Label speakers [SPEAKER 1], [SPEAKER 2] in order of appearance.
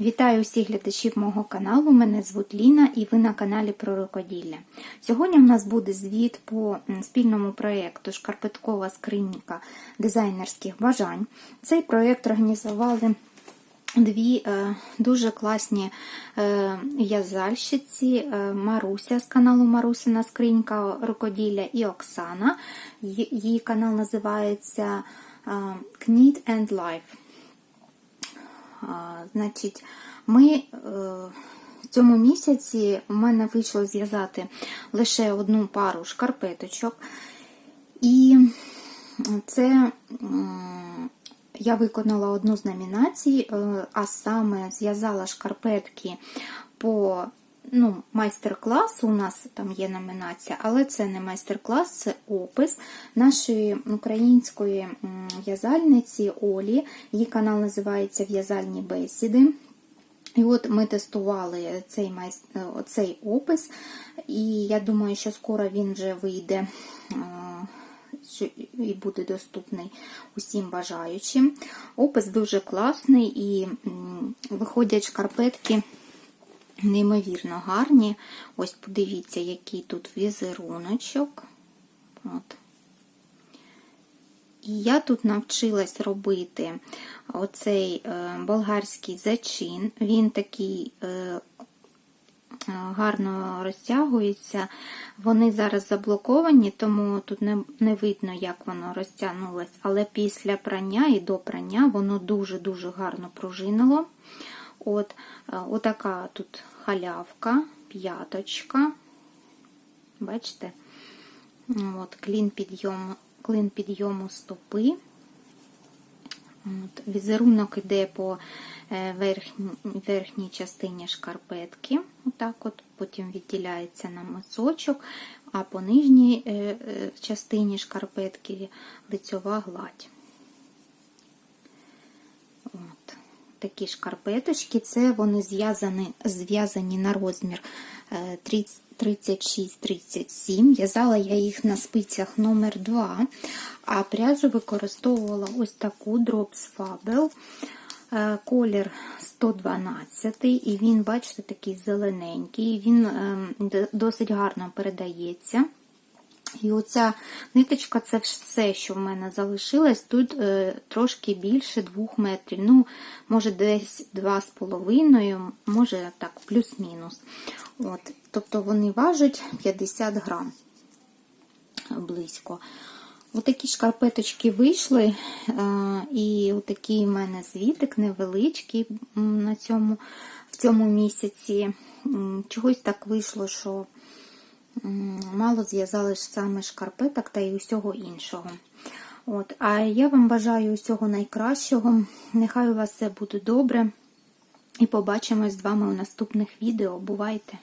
[SPEAKER 1] Вітаю усіх глядачів мого каналу. Мене звуть Ліна і ви на каналі про рукоділля. Сьогодні в нас буде звіт по спільному проєкту Шкарпеткова скринька дизайнерських бажань. Цей проєкт організували дві е, дуже класні е, в'язальщиці е, Маруся з каналу Марусина скринька рукоділля і Оксана. Її канал називається е, Knit and Life. Значить, ми е, в цьому місяці у мене вийшло зв'язати лише одну пару шкарпеточок. І це я виконала одну з номінацій, е, а саме зв'язала шкарпетки по ну, майстер-класу. У нас там є номінація, але це не майстер-клас, це опис нашої української в'язальниці Олі. Її канал називається В'язальні бесіди. І от ми тестували цей майс- е, цей опис, і я думаю, що скоро він вже вийде е, і буде доступний усім бажаючим. Опис дуже класний і виходять шкарпетки неймовірно гарні. Ось подивіться, який тут візеруночок. От. І я тут навчилась робити оцей е, болгарський зачин. Він такий е, е, гарно розтягується. Вони зараз заблоковані, тому тут не, не видно, як воно розтягнулось. Але після прання і до прання воно дуже-дуже гарно пружинило. От, е, отака тут халявка, п'яточка. Бачите? От, клін підйому, клин підйому стопи. От, візерунок іде по е, верхній, верхній частині шкарпетки. Отак от, потім відділяється на мисочок, а по нижній е, частині шкарпетки лицьова гладь. От. Такі шкарпеточки, це вони зв'язані зв'язані на розмір е, 36-37. В'язала я їх на спицях номер 2 а пряжу використовувала ось таку Drops Fabel. Е, Колір 112, і він, бачите, такий зелененький, він ем, досить гарно передається. І оця ниточка це все, що в мене залишилось. Тут е, трошки більше 2 метрів. Ну, може, десь 2,5, може так, плюс-мінус. От, Тобто вони важать 50 грам близько. Отакі шкарпеточки вийшли, е, і отакий в мене звітик невеличкий на цьому, в цьому місяці. Чогось так вийшло, що мало зв'язали саме шкарпеток та й усього іншого. От, а я вам бажаю усього найкращого. Нехай у вас все буде добре. І побачимось з вами у наступних відео. Бувайте!